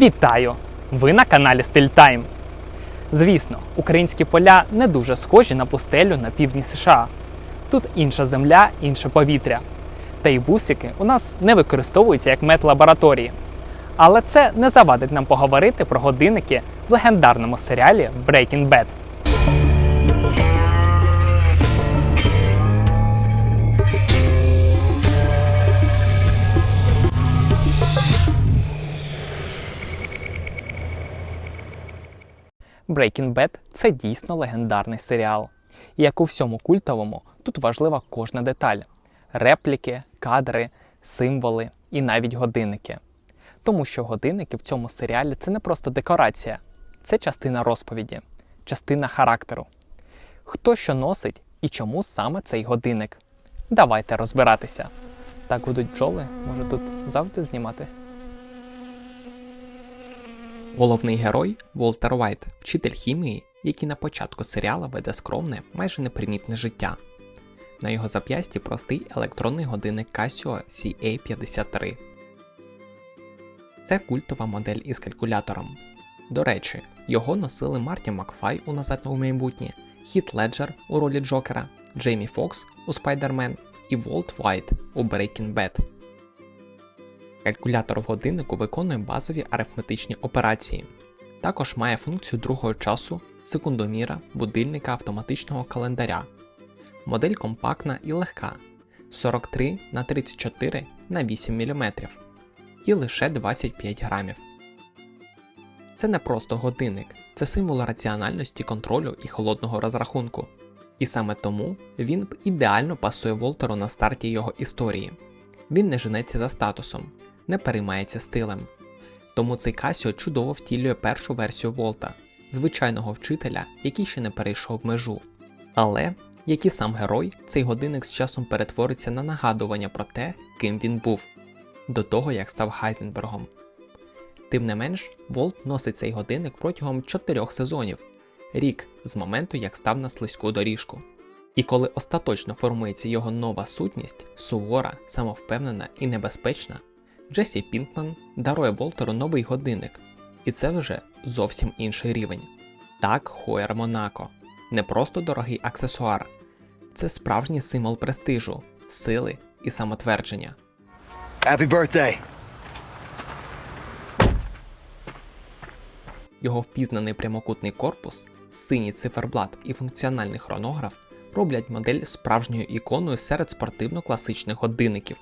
Вітаю! Ви на каналі Стиль Тайм. Звісно, українські поля не дуже схожі на пустелю на півдні США. Тут інша земля, інше повітря. Та й бусики у нас не використовуються як медлабораторії. Але це не завадить нам поговорити про годинники в легендарному серіалі Breaking Bad. Breaking Bad – це дійсно легендарний серіал. І як у всьому культовому, тут важлива кожна деталь: репліки, кадри, символи і навіть годинники. Тому що годинники в цьому серіалі це не просто декорація, це частина розповіді, частина характеру. Хто що носить і чому саме цей годинник? Давайте розбиратися. Так будуть бджоли, може тут завжди знімати. Головний герой Волтер Вайт, вчитель хімії, який на початку серіала веде скромне, майже непримітне життя. На його зап'ясті простий електронний годинник Casio CA53. Це культова модель із калькулятором. До речі, його носили Марті Макфай у Назад у майбутнє, Хіт Леджер у ролі Джокера, Джеймі Фокс у Спайдермен і Волт Вайт у Breaking Bad. Калькулятор в годиннику виконує базові арифметичні операції. Також має функцію другого часу, секундоміра, будильника автоматичного календаря. Модель компактна і легка 43 на 34 на 8 мм і лише 25 грамів. Це не просто годинник, це символ раціональності контролю і холодного розрахунку. І саме тому він ідеально пасує Волтеру на старті його історії. Він не женеться за статусом, не переймається стилем. Тому цей Касіо чудово втілює першу версію Волта, звичайного вчителя, який ще не перейшов межу. Але, як і сам герой, цей годинник з часом перетвориться на нагадування про те, ким він був, до того як став Хайзенбергом. Тим не менш, Волт носить цей годинник протягом чотирьох сезонів, рік з моменту, як став на слизьку доріжку. І коли остаточно формується його нова сутність, сувора, самовпевнена і небезпечна, Джесі Пінкман дарує Волтеру новий годинник, і це вже зовсім інший рівень. Так, Хоєр Монако не просто дорогий аксесуар, це справжній символ престижу, сили і самотвердження. Happy birthday. Його впізнаний прямокутний корпус, синій циферблат і функціональний хронограф роблять модель справжньою іконою серед спортивно-класичних годинників.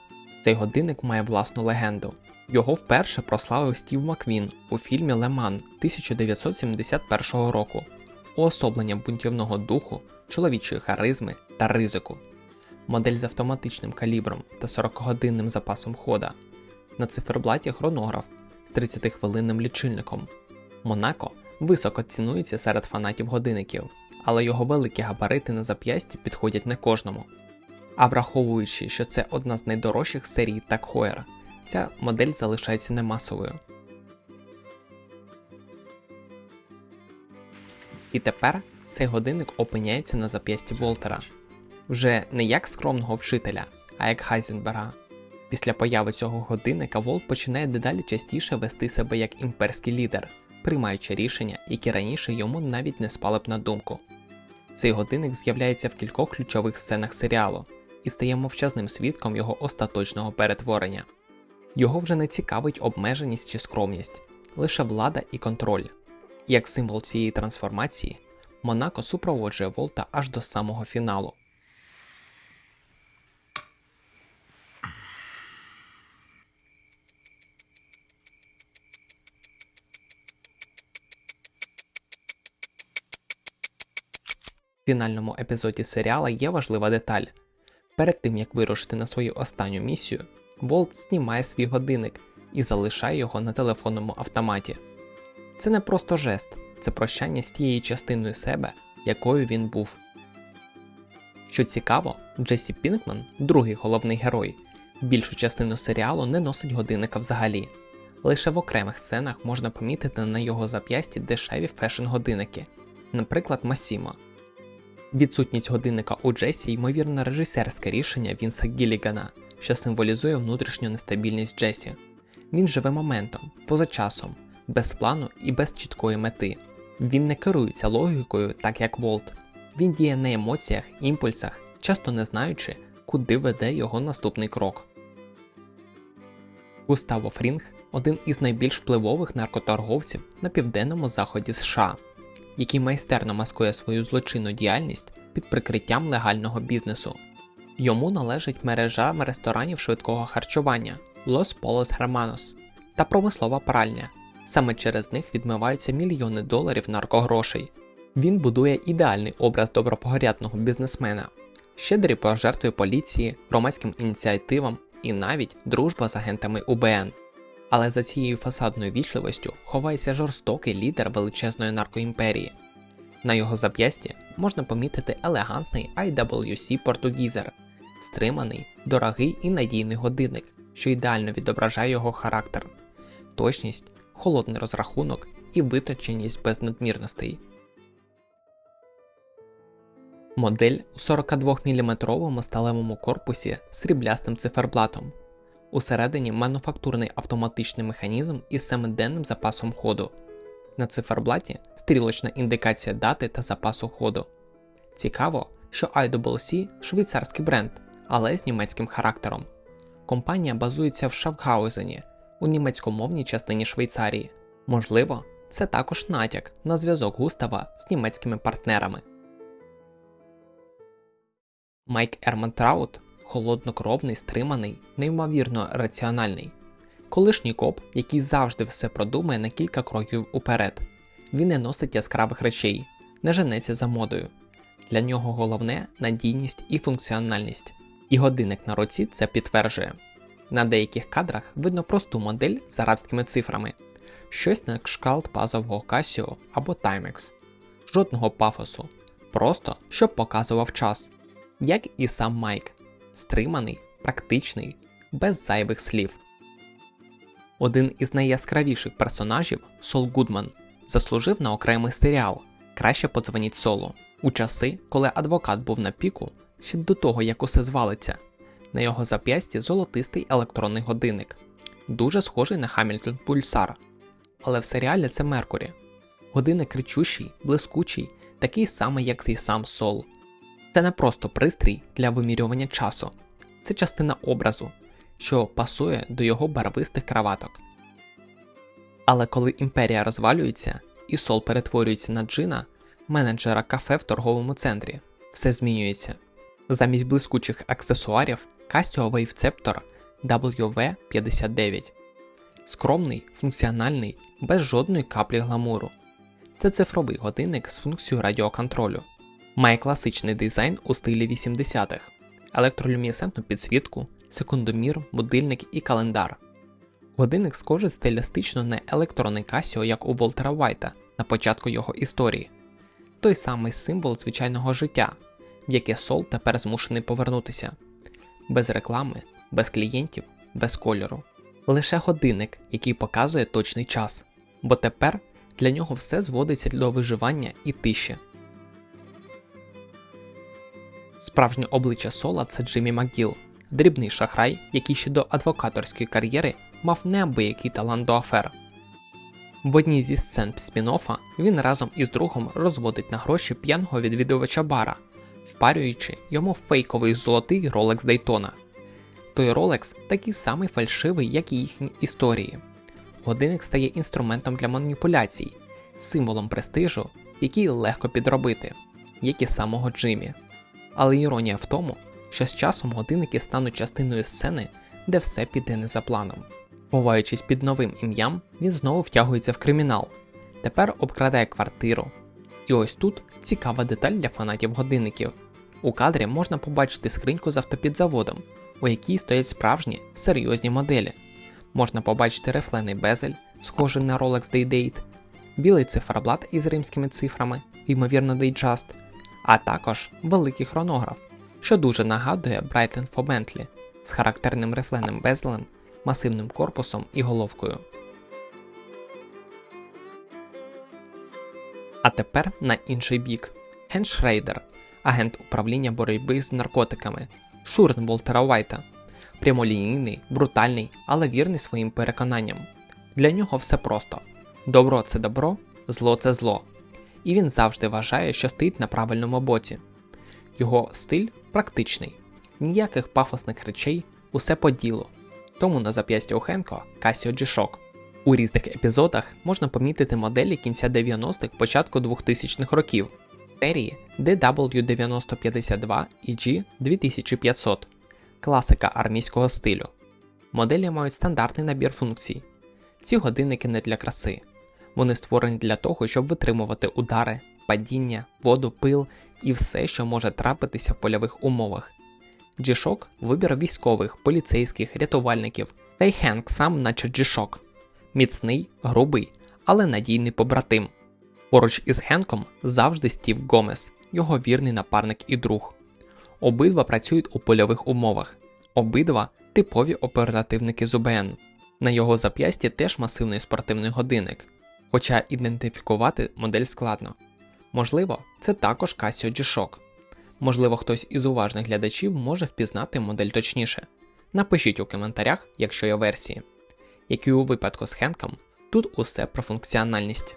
Цей годинник має власну легенду. Його вперше прославив Стів Маквін у фільмі Леман 1971 року, уособлення бунтівного духу, чоловічої харизми та ризику. Модель з автоматичним калібром та 40-годинним запасом хода. На циферблаті хронограф з 30-хвилинним лічильником. Монако високо цінується серед фанатів годинників, але його великі габарити на зап'ясті підходять не кожному. А враховуючи, що це одна з найдорожчих серій Так Heuer, ця модель залишається немасовою. І тепер цей годинник опиняється на зап'ясті Волтера. Вже не як скромного вчителя, а як Хайзенберга. Після появи цього годинника Волт починає дедалі частіше вести себе як імперський лідер, приймаючи рішення, які раніше йому навіть не спали б на думку. Цей годинник з'являється в кількох ключових сценах серіалу і стає мовчазним свідком його остаточного перетворення. Його вже не цікавить обмеженість чи скромність, лише влада і контроль. Як символ цієї трансформації, Монако супроводжує Волта аж до самого фіналу. В фінальному епізоді серіала є важлива деталь. Перед тим як вирушити на свою останню місію, Волт знімає свій годинник і залишає його на телефонному автоматі. Це не просто жест, це прощання з тією частиною себе, якою він був. Що цікаво, Джесі Пінкман, другий головний герой, більшу частину серіалу не носить годинника взагалі. Лише в окремих сценах можна помітити на його зап'ясті дешеві фешн-годинники, наприклад, Масімо. Відсутність годинника у Джесі ймовірно режисерське рішення Вінса Гіллігана, що символізує внутрішню нестабільність Джесі. Він живе моментом, поза часом, без плану і без чіткої мети. Він не керується логікою, так як Волт. Він діє на емоціях, імпульсах, часто не знаючи, куди веде його наступний крок. Густаво Фрінг один із найбільш впливових наркоторговців на південному заході США, який майстерно маскує свою злочинну діяльність під прикриттям легального бізнесу. Йому належить мережа ресторанів швидкого харчування Los Polos Hermanos та промислова пральня. Саме через них відмиваються мільйони доларів наркогрошей. Він будує ідеальний образ добропорядного бізнесмена, щедрі пожертви поліції, громадським ініціативам і навіть дружба з агентами УБН. Але за цією фасадною вічливостю ховається жорстокий лідер величезної наркоімперії. На його зап'ясті можна помітити елегантний IWC португізер, стриманий, дорогий і надійний годинник, що ідеально відображає його характер, точність, холодний розрахунок і виточеність без надмірностей. Модель у 42-мм сталевому корпусі з сріблястим циферблатом. Усередині мануфактурний автоматичний механізм із 7-денним запасом ходу. На циферблаті стрілочна індикація дати та запасу ходу. Цікаво, що IWC – швейцарський бренд, але з німецьким характером. Компанія базується в Шафгаузені у німецькомовній частині Швейцарії. Можливо, це також натяк на зв'язок Густава з німецькими партнерами. Майк Ермантраут холоднокровний, стриманий, неймовірно раціональний. Колишній коп, який завжди все продумає на кілька кроків уперед. Він не носить яскравих речей, не женеться за модою. Для нього головне надійність і функціональність. І годинник на руці це підтверджує. На деяких кадрах видно просту модель з арабськими цифрами, щось на кшталт базового Casio або Timex. Жодного пафосу, просто щоб показував час, як і сам Майк, стриманий, практичний, без зайвих слів. Один із найяскравіших персонажів Сол Гудман заслужив на окремий серіал Краще подзвоніть Солу у часи, коли адвокат був на піку, ще до того як усе звалиться. На його зап'ясті золотистий електронний годинник, дуже схожий на Хамільтон Пульсар. Але в серіалі це Меркурі. Годинник кричущий, блискучий, такий самий, як і сам Сол. Це не просто пристрій для вимірювання часу, це частина образу, що пасує до його барвистих краваток. Але коли імперія розвалюється і Сол перетворюється на джина, менеджера кафе в торговому центрі, все змінюється. Замість блискучих аксесуарів Casio Waveceptor WV59. Скромний, функціональний, без жодної каплі гламуру. Це цифровий годинник з функцією радіоконтролю. Має класичний дизайн у стилі 80-х, електролюмінесцентну підсвітку, секундомір, будильник і календар. Годинник схожий стилістично на електронний Casio, як у Волтера Вайта на початку його історії, той самий символ звичайного життя, в яке Сол тепер змушений повернутися, без реклами, без клієнтів, без кольору. Лише годинник, який показує точний час, бо тепер для нього все зводиться до виживання і тиші. Справжнє обличчя Сола це Джиммі МакГіл, дрібний шахрай, який ще до адвокаторської кар'єри мав неабиякий талант до афер. В одній зі сцен спін-оффа він разом із другом розводить на гроші п'яного відвідувача бара, впарюючи йому фейковий золотий Rolex Daytona. Той Rolex такий самий фальшивий, як і їхні історії. Годинник стає інструментом для маніпуляцій, символом престижу, який легко підробити, як і самого Джиммі. Але іронія в тому, що з часом годинники стануть частиною сцени, де все піде не за планом. Ховаючись під новим ім'ям, він знову втягується в кримінал. Тепер обкрадає квартиру. І ось тут цікава деталь для фанатів годинників. У кадрі можна побачити скриньку з автопідзаводом, у якій стоять справжні серйозні моделі. Можна побачити рифлений безель, схожий на Rolex Day-Date, білий циферблат із римськими цифрами, ймовірно Datejust, а також великий хронограф, що дуже нагадує for Bentley з характерним рифленим безелем, масивним корпусом і головкою. А тепер на інший бік. Ген Шрейдер, агент управління боротьби з наркотиками, Шурин Волтера Вайта. прямолінійний, брутальний, але вірний своїм переконанням. Для нього все просто: добро це добро, зло це зло. І він завжди вважає, що стоїть на правильному боці. Його стиль практичний, ніяких пафосних речей, усе по ділу. Тому на зап'ясті у Хенко Casio G-Shock. У різних епізодах можна помітити моделі кінця 90-х, початку 2000-х років серії DW9052 і G2500 класика армійського стилю. Моделі мають стандартний набір функцій. Ці годинники не для краси. Вони створені для того, щоб витримувати удари, падіння, воду, пил і все, що може трапитися в польових умовах. G-Shock – вибір військових, поліцейських, рятувальників, та й Хенк сам, наче G-Shock. Міцний, грубий, але надійний побратим. Поруч із Хенком завжди Стів Гомес, його вірний напарник і друг. Обидва працюють у польових умовах, обидва типові оперативники з УБН. На його зап'ясті теж масивний спортивний годинник, хоча ідентифікувати модель складно. Можливо, це також Casio G-Shock. Можливо, хтось із уважних глядачів може впізнати модель точніше. Напишіть у коментарях, якщо є версії. Як і у випадку з Хенком, тут усе про функціональність.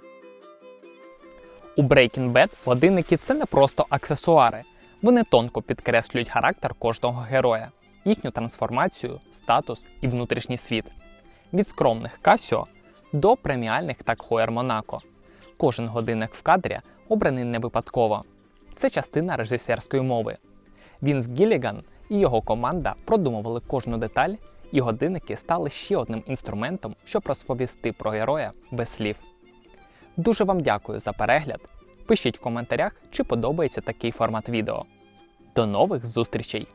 У Breaking Bad годинники це не просто аксесуари. Вони тонко підкреслюють характер кожного героя, їхню трансформацію, статус і внутрішній світ. Від скромних Casio до преміальних так Heuer Monaco. Кожен годинник в кадрі обраний не випадково. Це частина режисерської мови. Вінс Гілліган і його команда продумували кожну деталь, і годинники стали ще одним інструментом, щоб розповісти про героя без слів. Дуже вам дякую за перегляд. Пишіть в коментарях, чи подобається такий формат відео. До нових зустрічей!